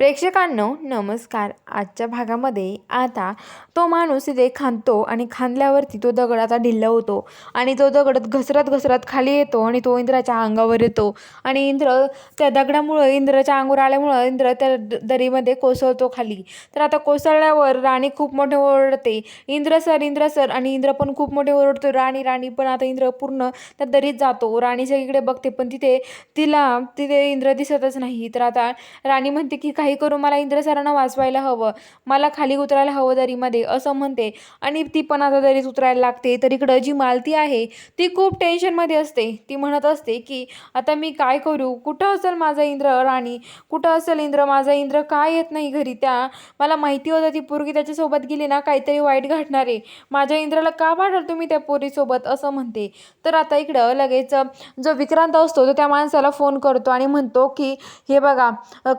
प्रेक्षकांनो नमस्कार. आजच्या भागामध्ये आता तो माणूस तिथे खांदतो आणि खांदल्यावरती तो दगड आता ढिल्ला होतो आणि तो दगड घसरत घसरत खाली येतो आणि तो इंद्राच्या अंगावर येतो. आणि इंद्र त्या दगडामुळं इंद्राच्या अंगावर आल्यामुळं इंद्र त्या द दरीमध्ये कोसळतो खाली. तर आता कोसळल्यावर राणी खूप मोठे ओरडते. इंद्र सर इंद्र सर आणि इंद्र पण खूप मोठे ओरडतो. राणी राणी पण आता इंद्र पूर्ण त्या दरीत जातो. राणी सगळीकडे बघते पण तिथे तिला तिथे इंद्र दिसतच नाही. तर आता राणी म्हणते की काही करू मला इंद्र सरांना वाचवायला हवं. मला खाली उतरायला हवं दरीमध्ये असं म्हणते. आणि ती पण आता दरीत उतरायला लागते. तर इकडं जी मालती आहे ती खूप टेन्शनमध्ये असते. ती म्हणत असते की आता मी काय करू? कुठं असेल माझा इंद्र राणी? कुठं असेल इंद्र? माझा इंद्र काय येत नाही घरी? त्या मला माहिती होतं ती पोरगी त्याच्यासोबत गेली ना काहीतरी वाईट घडणार आहे. माझ्या इंद्राला का पाठल तुम्ही त्या पोरीसोबत? असं म्हणते. तर आता इकडं लगेच जो विक्रांत असतो तो त्या माणसाला फोन करतो आणि म्हणतो की हे बघा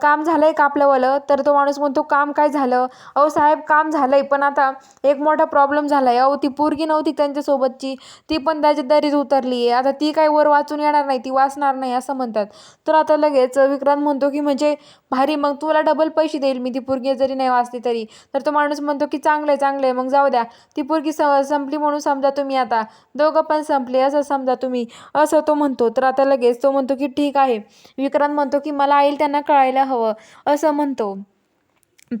काम झालं आहे का आपलंवालं तर तो माणूस म्हणतो काम काय झालं? अहो साहेब काम झालं आहे पण आता एक मोठा प्रॉब्लेम झाला आहे अहो ती पोरगी नव्हती त्यांच्यासोबतची. ती पण त्याच्या दरीत उतरली आहे आता ती काय वर वाचून येणार नाही ती वाचणार नाही असं म्हणतात. तर आता लगेच विक्रांत म्हणतो की म्हणजे भारी मग तुला डबल पैसे देईल मी ती पोरगी जरी नाही वाचली तरी. तर तो माणूस म्हणतो की चांगलं आहे चांगलं आहे मग जाऊ द्या. ती पोरगी स संपली म्हणून समजा तुम्ही आता. दोघं पण संपले असं समजा तुम्ही. असं तो म्हणतो. तर आता लगेच तो म्हणतो की ठीक आहे. विक्रांत म्हणतो की मला आईल त्यांना कळायला हवं. असं म्हणतो.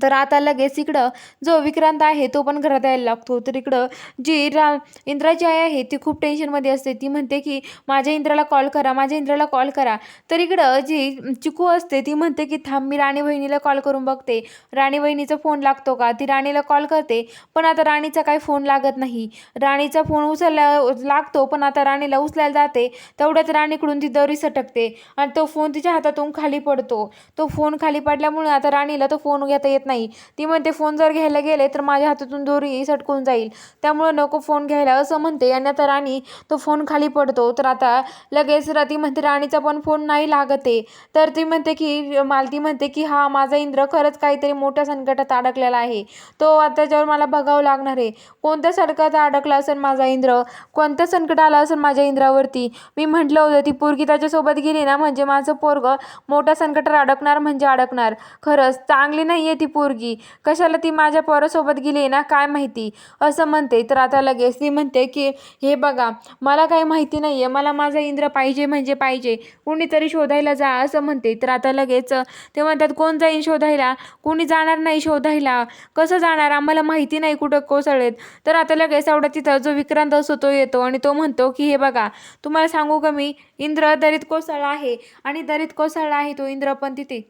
तर आता लगेच इकडं जो विक्रांत आहे तो पण घरात यायला लागतो. तर इकडं जी रा इंद्राची आई आहे ती खूप टेन्शनमध्ये असते. ती म्हणते की माझ्या इंद्राला कॉल करा माझ्या इंद्राला कॉल करा. तर इकडं जी चिकू असते ती म्हणते की थांब मी राणी बहिणीला कॉल करून बघते. राणी बहिणीचा फोन लागतो का? ती राणीला कॉल करते पण आता राणीचा काही फोन लागत नाही. राणीचा फोन उचलला लागतो पण आता राणीला उचलायला जाते. तेवढ्यात राणीकडून ती दरी सटकते आणि तो फोन तिच्या हातातून खाली पडतो. तो फोन खाली पडल्यामुळे आता राणीला तो फोन घेता येत नाही. ती म्हणते फोन जर घ्यायला गेले तर माझ्या हातातून दोरी सटकून जाईल. त्यामुळं नको फोन घ्यायला असं म्हणते. आणि आता राणी तो फोन खाली पडतो. तर आता लगेच ती म्हणते राणीचा पण फोन नाही लागत. आहे तर ती म्हणते की मालती म्हणते की हा माझा इंद्र खरंच काहीतरी मोठ्या संकटात अडकलेला आहे. तो आता त्याच्यावर मला बघावं लागणार आहे. कोणत्या संकटात अडकला असेल माझा इंद्र? कोणत्या संकट आला असेल माझ्या इंद्रावरती? मी म्हटलं होतं ती पोरगी त्याच्यासोबत गेली ना म्हणजे माझं पोरग मोठ्या संकटात अडकणार म्हणजे अडकणार. खरंच चांगली नाही आहे ती पोरगी? कशाला ती माझ्या पोरासोबत गेली ना? काय माहिती? असं म्हणते. तर आता लगेच ती म्हणते की हे बघा मला काही माहिती नाही आहे मला माझा इंद्र पाहिजे म्हणजे पाहिजे. कुणीतरी शोधायला जा असं म्हणते. तर आता लगेच ते म्हणतात कोण जाईन शोधायला? कोणी जाणार नाही शोधायला? कसं जाणार? आम्हाला माहिती नाही कुठं कोसळेत तर आता लगेच आवडत तिथं जो विक्रांत असतो तो येतो आणि तो म्हणतो की हे बघा तुम्हाला सांगू का मी? इंद्र दरीत कोसळला आहे आणि दरीत कोसळला आहे तो इंद्र पण तिथे.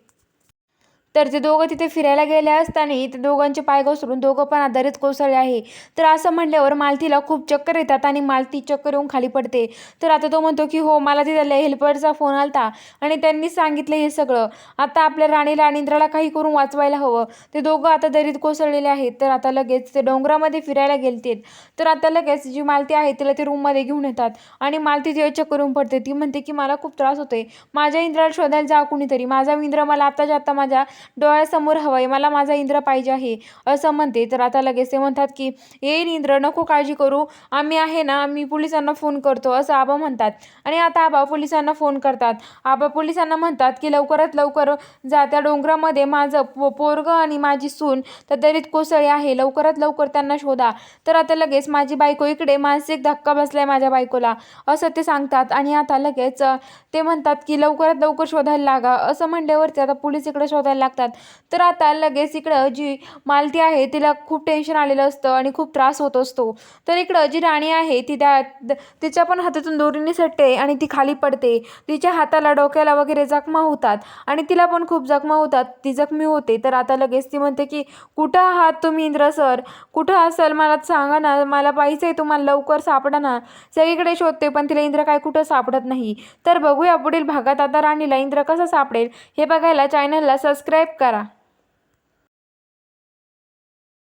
तर ते दोघं तिथे फिरायला गेले असताना ते दोघांचे पाय घसरून दोघं पण आधारित कोसळले आहे. तर असं म्हणल्यावर मालतीला खूप चक्कर येतात आणि मालती चक्कर येऊन खाली पडते. तर आता तो म्हणतो की हो मला तिथल्या हेल्परचा फोन आलता आणि त्यांनी सांगितलं हे सगळं. आता आपल्या राणीला आणि इंद्राला काही करून वाचवायला हवं. ते दोघं आता दरीत कोसळलेले आहेत. तर आता लगेच ते डोंगरामध्ये फिरायला गेलते तर आता लगेच जी मालती आहे तिला ते रूममध्ये घेऊन येतात आणि मालती तिला चक्कर येऊन पडते. ती म्हणते की मला खूप त्रास होतोय. माझ्या इंद्राला शोधायला जा कुणीतरी. माझा इंद्र मला आताच्या आता माझ्या डोळ्यासमोर हवं आहे मला माझा इंद्र पाहिजे आहे. असं म्हणते. तर आता लगेच ते म्हणतात की येईन इंद्र नको काळजी करू. आम्ही आहे ना आम्ही पोलिसांना फोन करतो. असं आबा म्हणतात. आणि आता आबा पोलिसांना फोन करतात. आबा पोलिसांना म्हणतात की लवकरात लवकर जा. त्या डोंगरामध्ये माझं पो पोरग आणि माझी सून तर दरीत कोसळी आहे. लवकरात लवकर त्यांना शोधा. तर आता लगेच माझी बायको इकडे मानसिक धक्का बसलाय माझ्या बायकोला. असं ते सांगतात. आणि आता लगेच ते म्हणतात की लवकरात लवकर शोधायला लागा. असं म्हणल्यावरती आता पोलीस इकडे शोधायला लागतात तर आता लगेच इकडं जी मालती आहे तिला खूप टेन्शन आलेलं असतं आणि खूप त्रास होत असतो. तर इकडं जी राणी आहे ती त्या तिच्या पण हातातून दोरीने सटते आणि ती खाली पडते. तिच्या हाताला डोक्याला वगैरे जखमा होतात आणि तिला पण खूप जखमा होतात. ती जखमी होते. तर आता लगेच ती म्हणते की कुठं आहात तुम्ही इंद्र सर? कुठं असाल? मला सांगा ना. मला पाहिजे आहे तुम्हाला लवकर सापडा ना. सगळीकडे शोधते पण तिला इंद्र काय कुठं सापडत नाही. तर बघूया पुढील भागात आता राणीला इंद्र कसं सापडेल. हे बघायला चॅनलला सबस्क्राईब करा.